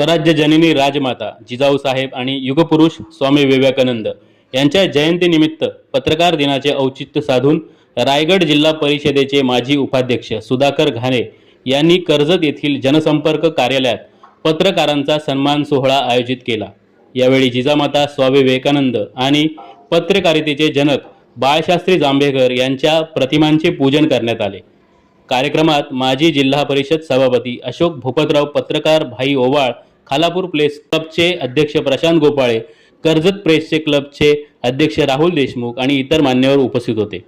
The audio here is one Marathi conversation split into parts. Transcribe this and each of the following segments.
स्वराज्य जननी राजमाता जिजाऊ साहेब आणि युगपुरुष स्वामी विवेकानंद यांच्या जयंतीनिमित्त पत्रकार दिनाचे औचित्य साधून रायगड जिल्हा परिषदेचे माजी उपाध्यक्ष सुधाकर घाणे यांनी कर्जत येथील जनसंपर्क कार्यालयात पत्रकारांचा सन्मान सोहळा आयोजित केला. यावेळी जिजामाता स्वामी विवेकानंद आणि पत्रकारितेचे जनक बाळशास्त्री जांभेकर यांच्या प्रतिमांचे पूजन करण्यात आले. कार्यक्रमात माजी जिल्हा परिषद सभापती अशोक भूपतराव पत्रकार भाई ओवाळ खालापूर प्लेस क्लबचे अध्यक्ष प्रशांत गोपाळे कर्जत प्रेसचे क्लबचे अध्यक्ष राहुल देशमुख आणि इतर मान्यवर उपस्थित होते.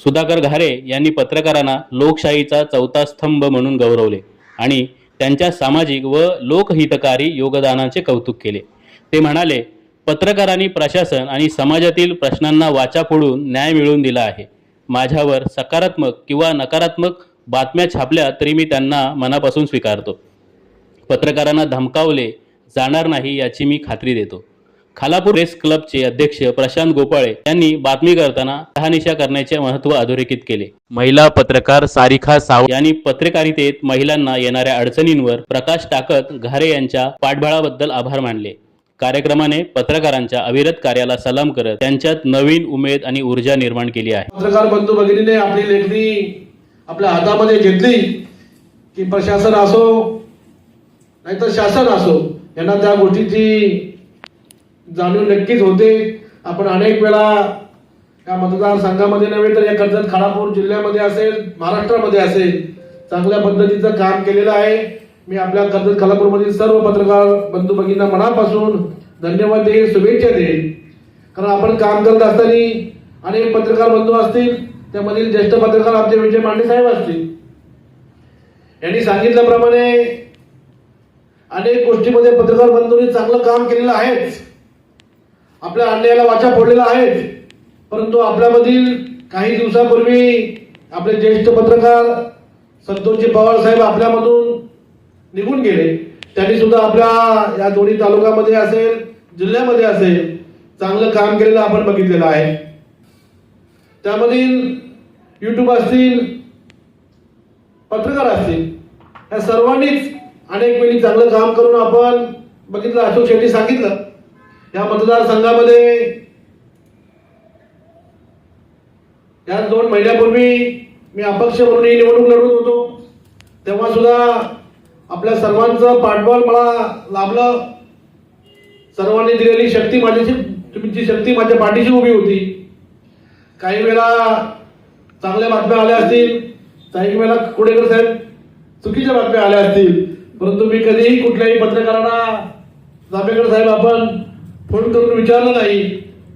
सुधाकर घारे यांनी पत्रकारांना लोकशाहीचा चौथा स्तंभ म्हणून गौरवले आणि त्यांच्या सामाजिक व लोकहितकारी योगदानाचे कौतुक केले. ते म्हणाले पत्रकारांनी प्रशासन आणि समाजातील प्रश्नांना वाचा फोडून न्याय मिळवून दिला आहे. माझ्यावर सकारात्मक किंवा नकारात्मक बातम्या छापल्या तरी मी त्यांना मनापासून स्वीकारतो. पत्रकारांना धमकावले जाणार नाही याची मी खात्री देतो. खालापूर प्रेस क्लबचे अध्यक्ष प्रशांत गोपाळे यांनी बातमी करताना तहानिशा करण्याचे महत्त्व अधोरेखित केले. महिला पत्रकार सारिका साव यांनी पत्रकारितेत महिलांना येणाऱ्या अडचणींवर प्रकाश टाकत घारे यांच्या पाठबळाबद्दल आभार मानले. कार्यक्रमाने पत्रकारांच्या अविरत कार्याला सलाम करत त्यांच्यात नवीन उमेद आणि ऊर्जा निर्माण केली आहे. पत्रकार बंधू भगिनीने आपली लेखणी आपल्या हातामध्ये घेतली की प्रशासन असो नाहीतर शासन असो. यांना त्या गोष्टीची जाणीव नक्कीच होते. आपण अनेक वेळा या मतदारसंघामध्ये नव्हे तर या कर्जत खानापूर जिल्ह्यामध्ये असेल महाराष्ट्रामध्ये असेल चांगल्या पद्धतीचं काम केलेलं आहे. मी आपल्या कर्जत खालापूरमधील सर्व पत्रकार बंधू भगिनींना मनापासून धन्यवाद देईल शुभेच्छा देईन. कारण आपण काम करत असताना अनेक पत्रकार बंधू असतील त्यामधील ज्येष्ठ पत्रकार आमचे विजय मांडे साहेब असतील. यांनी सांगितल्याप्रमाणे अनेक गोष्टीमध्ये पत्रकार बंधूंनी चांगलं काम केलेलं आहेच आपल्या अन्यायाला वाचा फोडलेला आहेच परंतु आपल्यामधील काही दिवसापूर्वी आपले ज्येष्ठ पत्रकार संतोषजी पवार साहेब आपल्यामधून निघून गेले. त्यांनी सुद्धा आपल्या या दोन्ही तालुक्यामध्ये असेल जिल्ह्यामध्ये असेल चांगलं काम केलेलं आपण बघितलेलं आहे. त्यामधील युट्यूब असतील पत्रकार असतील या सर्वांनीच अनेक वेळी चांगलं काम करून आपण बघितलं अशोक शेट्टी सांगितलं या मतदारसंघामध्ये या दोन महिन्यापूर्वी मी अपक्ष म्हणून ही निवडणूक लढवत होतो. तेव्हा सुद्धा आपल्या सर्वांचं पाठबळ मला लाभलं. सर्वांनी दिलेली शक्ती माझ्याशी तुमची शक्ती माझ्या पाठीशी उभी होती. काही वेळा चांगल्या बातम्या आल्या असतील काही वेळा कुडेकर साहेब चुकीच्या बातम्या आल्या असतील. परंतु मी कधीही कुठल्याही पत्रकारांना जांभेकर साहेब आपण फोन करून विचारलं नाही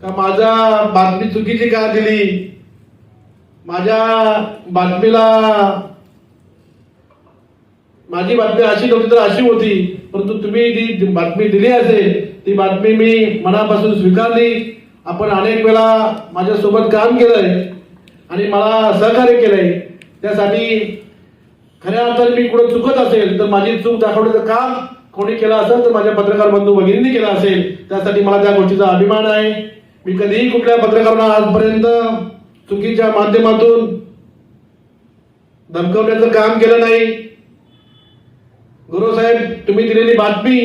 का माझ्या बातमी चुकीची का दिली? माझ्या बातमीला माझी बातमी अशी नव्हती तर अशी होती परंतु तुम्ही जी बातमी दिली असेल ती बातमी मी मनापासून स्वीकारली. आपण अनेक वेळा माझ्यासोबत काम केलंय आणि मला सहकार्य केलंय. त्यासाठी खऱ्या अर्थाने मी कुठं चुकत असेल तर माझी चूक दाखवण्याचं काम कोणी केलं असेल तर माझ्या पत्रकार बंधू भगिनींनी केलं असेल त्यासाठी मला त्या गोष्टीचा अभिमान आहे. मी कधीही कुठल्या पत्रकारांना आजपर्यंत चुकीच्या माध्यमातून धमकवण्याचं काम केलं नाही. गुरुसाहेब तुम्ही दिलेली बातमी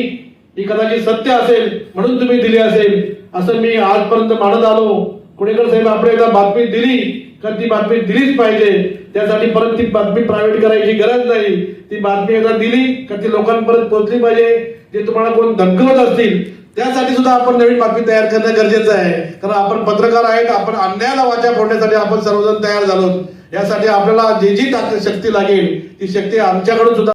ही कदाचित सत्य असेल म्हणून तुम्ही दिली असेल असं मी आजपर्यंत मानत आलो. कुणेकर साहेब आपण एकदा बातमी दिली का ती बातमी दिलीच पाहिजे? त्यासाठी परत ती बातमी प्रायव्हेट करायची गरज नाही. ती बातमी एकदा दिली का ती लोकांपर्यंत पोहोचली पाहिजे? जे तुम्हाला कोण धमकवत असतील त्यासाठी सुद्धा आपण नवीन बातमी तयार करणं गरजेचं आहे. कारण आपण पत्रकार आहेत आपण अन्यायाला वाचा फोडण्यासाठी आपण सर्वजण तयार झालो यासाठी आपल्याला जी जी शक्ती लागेल ती शक्ती आमच्याकडून सुद्धा